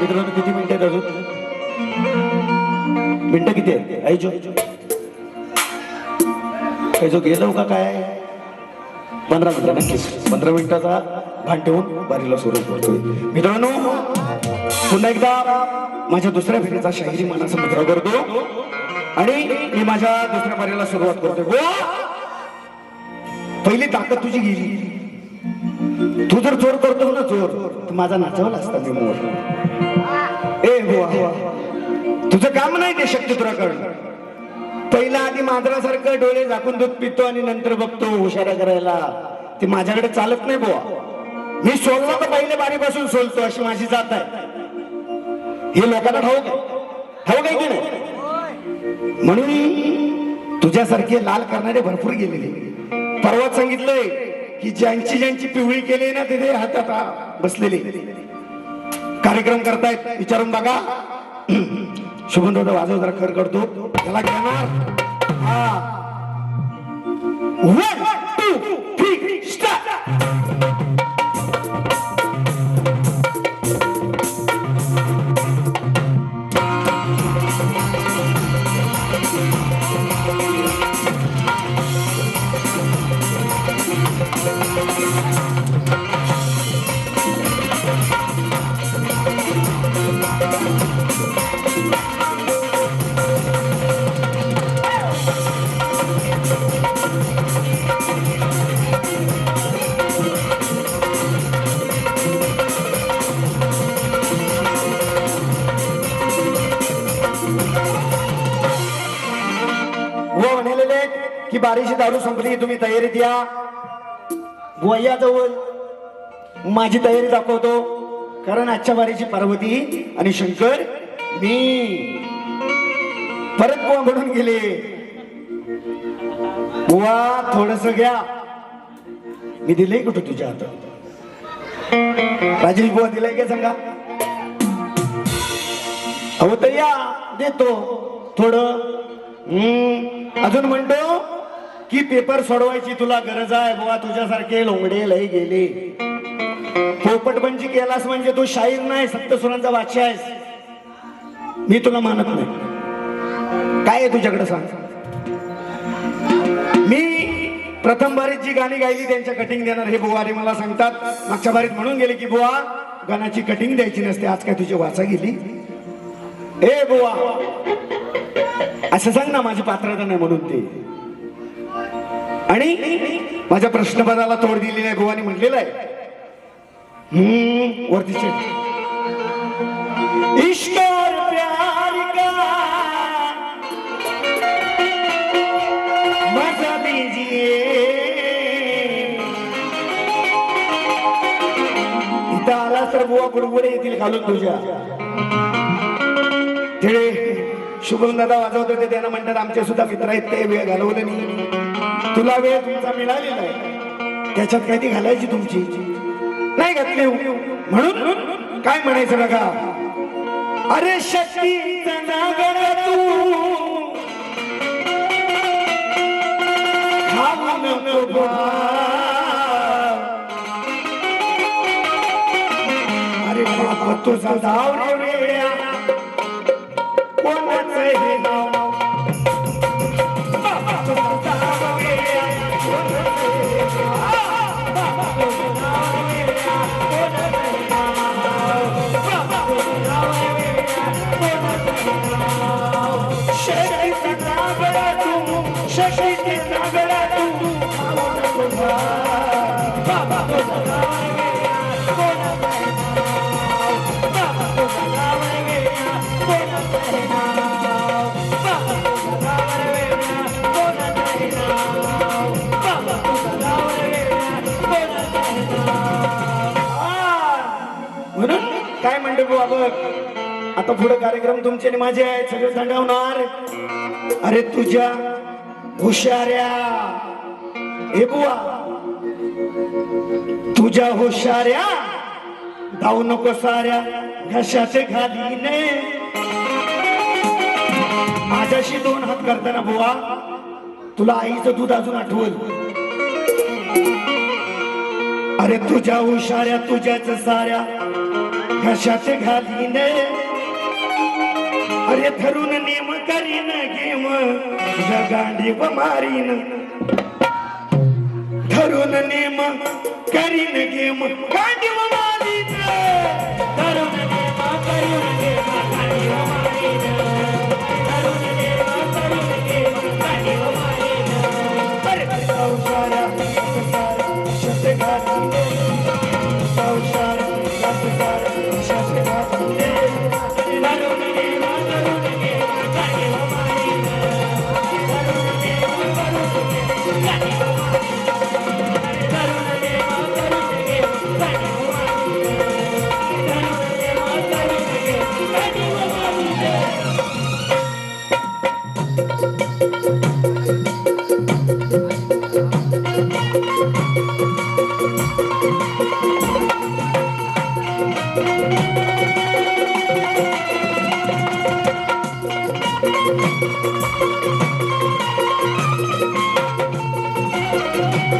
मित्रांनो किती मिनिटं आहेत अजून? मिनिटं किती आहेत? ऐजो ऐजो गेलो का काय? पंधरा मिनिटं नक्कीच. पंधरा मिनिटाचा भान ठेवून बारीला सुरू करतोय मित्रांनो पुन्हा एकदा माझ्या दुसऱ्या फेरीचा शाहिरी मनाचा मित्र करतो. आणि मी माझ्या दुसऱ्या बारीला सुरुवात करतोय. हो! पहिली ताकद तुझी गेली. तू जर जोर करतो ना जोर तर माझा नाचवला असता मी मोर. काम नाही ते शक्य पहिला आधी मांजरासारखं डोळे झाकून दूध पितो आणि नंतर बघतो हुशाऱ्या करायला. ते माझ्याकडे चालत नाही बुवा. मी सोललो तर पहिले बारीपासून सोलतो अशी माझी जात आहे. हे लोकांना ठाऊक आहे. ठाऊक आहे की नाही? म्हणून तुझ्यासारखे लाल करणारे भरपूर गेलेले. परवाच सांगितलंय की ज्यांची ज्यांची पिवळी केली ना तिथे हातात बसलेले. कार्यक्रम करतायत विचारून बघा. शुभन दादा वाजव जरा खर करतो त्याला घेणार हा वन टू बारीशी दारू संपली तुम्ही तयारी द्या. बुवा माझी तयारी दाखवतो. कारण आजच्या बारीची पार्वती आणि शंकर मी परत बुवा म्हणून गेले. बुवा थोडस घ्या. मी दिले कुठं तुझ्या हातात? राजेश बुवा दिलाय का सांगा? अहो तर या देतो. थोडं हम्म, अजून म्हणतो. की पेपर सोडवायची तुला गरज आहे बुवा? तुझ्यासारखे लोंगडे लय गेले. पोपटपंची केलास म्हणजे तू शाहीर नाही सप्तसुरांचा बादशाह आहेस. मी तुला मानत नाही. काय आहे तुझ्याकडे सांग. मी प्रथम बारीत जी गाणी गायली त्यांच्या कटिंग देणार हे बुवारी मला सांगतात. मागच्या बारीत म्हणून गेले की बुवा गाण्याची कटिंग द्यायची नसते आज काय तुझी वाचा गेली? ए बुवा असं सांग ना माझी पात्रता नाही म्हणून ते. आणि माझ्या प्रश्नपदाला तोड दिलेली आहे गोवाने म्हटलेलं आहे. हम्म, वरती ईश्वर प्यार का मजा दीजिए। इथं आला तर बुवा बुडबुडे येतील घालून तुझ्या. ते शुभम दादा वाजवत होते त्यांना म्हणतात आमचे सुद्धा मित्र आहेत ते वेळ घालवलं नाही. तुला वेळ तुमचा मिळालेला आहे त्याच्यात काय ती घालायची तुमची? नाही घातली. म्हणून काय म्हणायचं बघा? अरे शक्ती तू. अरे बाप तुझा धाव रे कोणाचं हे नाव काय म्हणते बुवा आता पुढे कार्यक्रम तुमचे आणि माझे आहेत सगळे सांगावणार अरे तुझ्या हुशाऱ्या. हे बुवा. तुझ्या हुशाऱ्या धावू नको साऱ्या घशाचे घालीने माझ्याशी दोन हात करताना बुवा तुला आईचं दूध अजून आठवल. अरे तुझ्या हुशाऱ्या तुझ्याच साऱ्या घशाचे घालीने अरे धरून नेम करीन गेम तुझ्या गांडीव मारीन. धरून नेम करीन गेम गांडीव मारीन धरून नेम करीन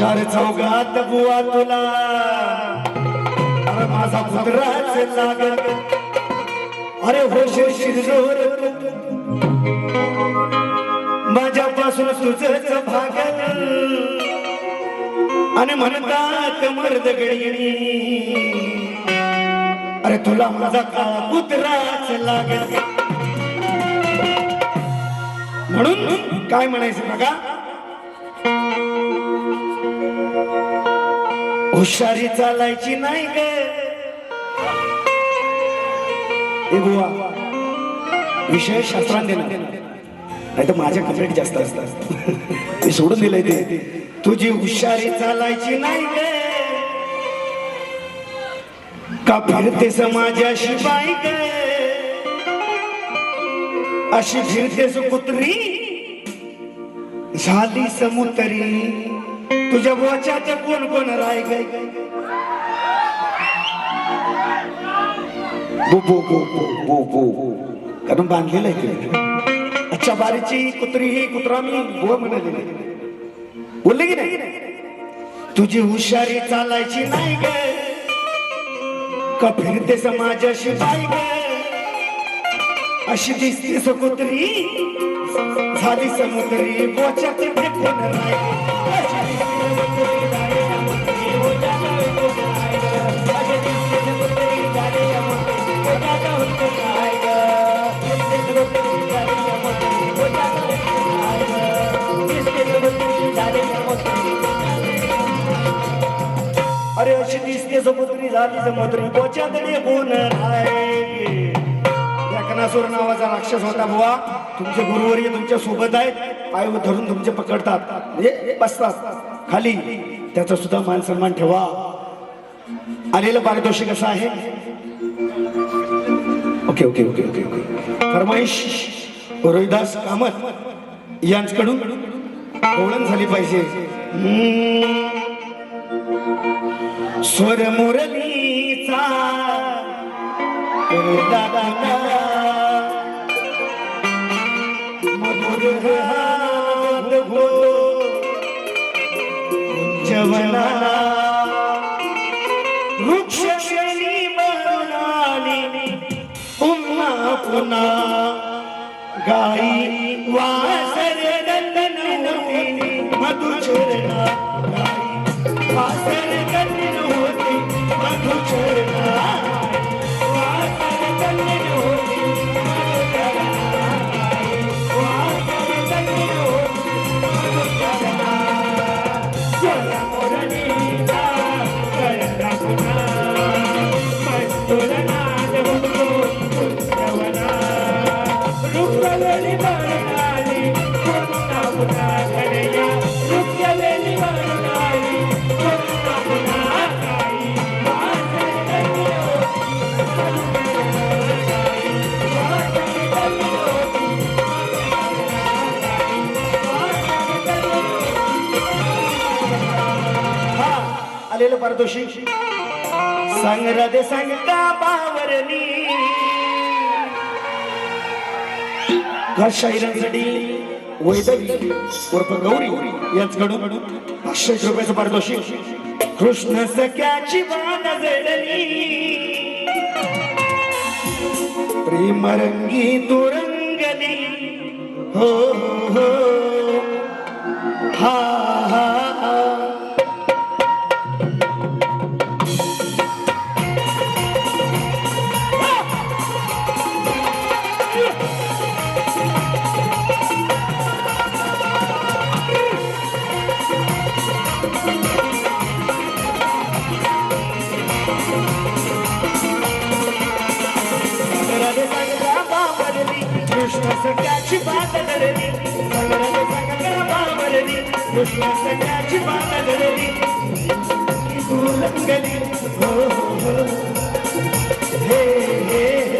चार चौघात बुवा तुला. अरे माझा पुत्राच लागत अरे होशील शिरजोर माझ्यापासून तुझच भागल. आणि म्हणतात मर्द गडी अरे तुला माझा का कुत्राच लागत म्हणून काय म्हणायचं बघा? हुशारी चालायची नाही गुवा विषय शास्त्रात देणार नाही तर माझ्या कंप्लेंट जास्त असतात. मी सोडून दिलंय ते. तुझी हुशारी चालायची नाही का फिरतेस माझ्याशी बाई अशी फिरतेस कुत्री झाली समुतरी. तुझ्या बोचाच्या कोण कोण राय गाय बो बो बो कारण बांधलेलं आहे ते. अच्छा बारीची कुत्री ही कुत्रा मी बुवा म्हणाले बोलले की नाही? तुझी हुशारी चालायची नाही ग. का फिरते समाजाशी नाही ग? अशी दिसते समुद्री झाली समुद्री बोच्यात भेटून राय अशी समुद्री झाली समुद्री बोच्यात निघून राय नावाचा राक्षस होता बुवा. तुमचे गुरुवर्य तुमच्यासोबत आहेत. पाय धरून तुमचे पकडतात. म्हणजे बसतात. खाली. त्याचा सुद्धा मान सन्मान ठेवा. आलेलं पारितोषिक असं आहे? Okay okay okay okay okay. फरमाईश Rohidas Kamat यांच्याकडून ओळण झाली पाहिजे. स्वर मुरलीचा दादा मधुर हात घो कुंजवना वृक्षश्रेणी पुन्हा पुन्हा गाई वासर दंदन होती मधुचरणा मधुचरणा परदोषी पारितोषिक सांग राधे सांग बावरली ह्या शाहिरांसाठी वैदवी उर्फ गौरी यांच्याकडून पाचशे रुपयाचं पारितोषिक कृष्ण सख्याची बाण जडली. प्रेमरंगी तुरंगली हो हो हो. कृष्ण सख्याची बात धरली. संग्राने सांगला बाबरली कृष्ण सख्याची बात धरली. रंगली हो हो हो हे हे. हे हो.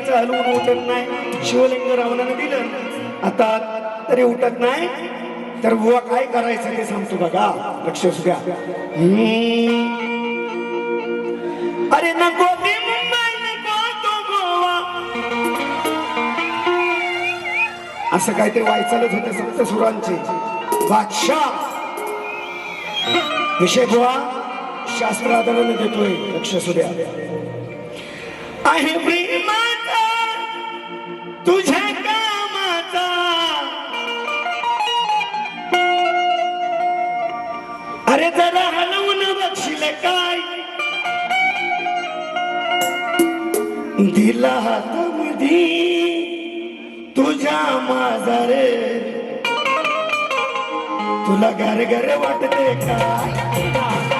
की याचं हलवून उठत नाही. शिवलिंग रावणानं दिलं. आता तरी उठत नाही. तर बुवा काय करायचं ते सांगतो बघा. लक्ष असू द्या. अरे नको ते मुंबई नको तो गोवा असं काहीतरी वायचालच होते सप्त सुरांचे. बादशाह. विषय बुवा शास्त्र आधाराने देतोय. लक्ष असू द्या. आहे प्रेमाचा तुझ्या कामाचा. अरे जरा हलवून बघशील काय? दिला तुझ्या माझा रे तुला घर घर वाटते काय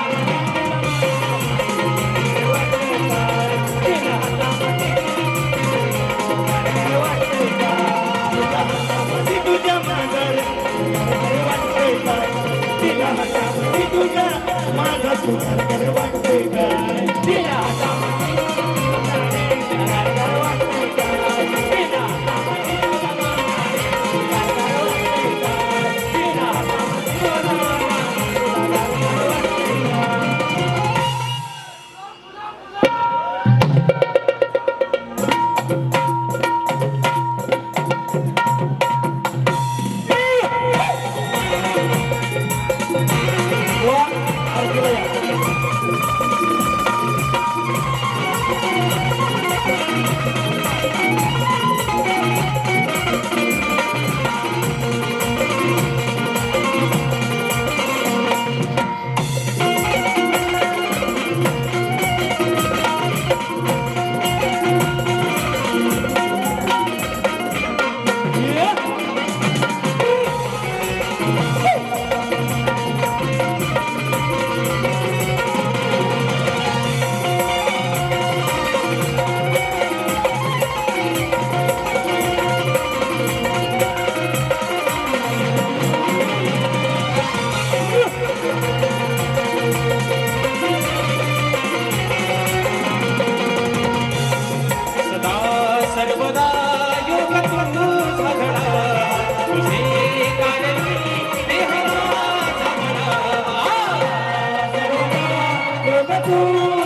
तू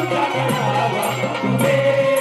झगडावा तुझे कारणी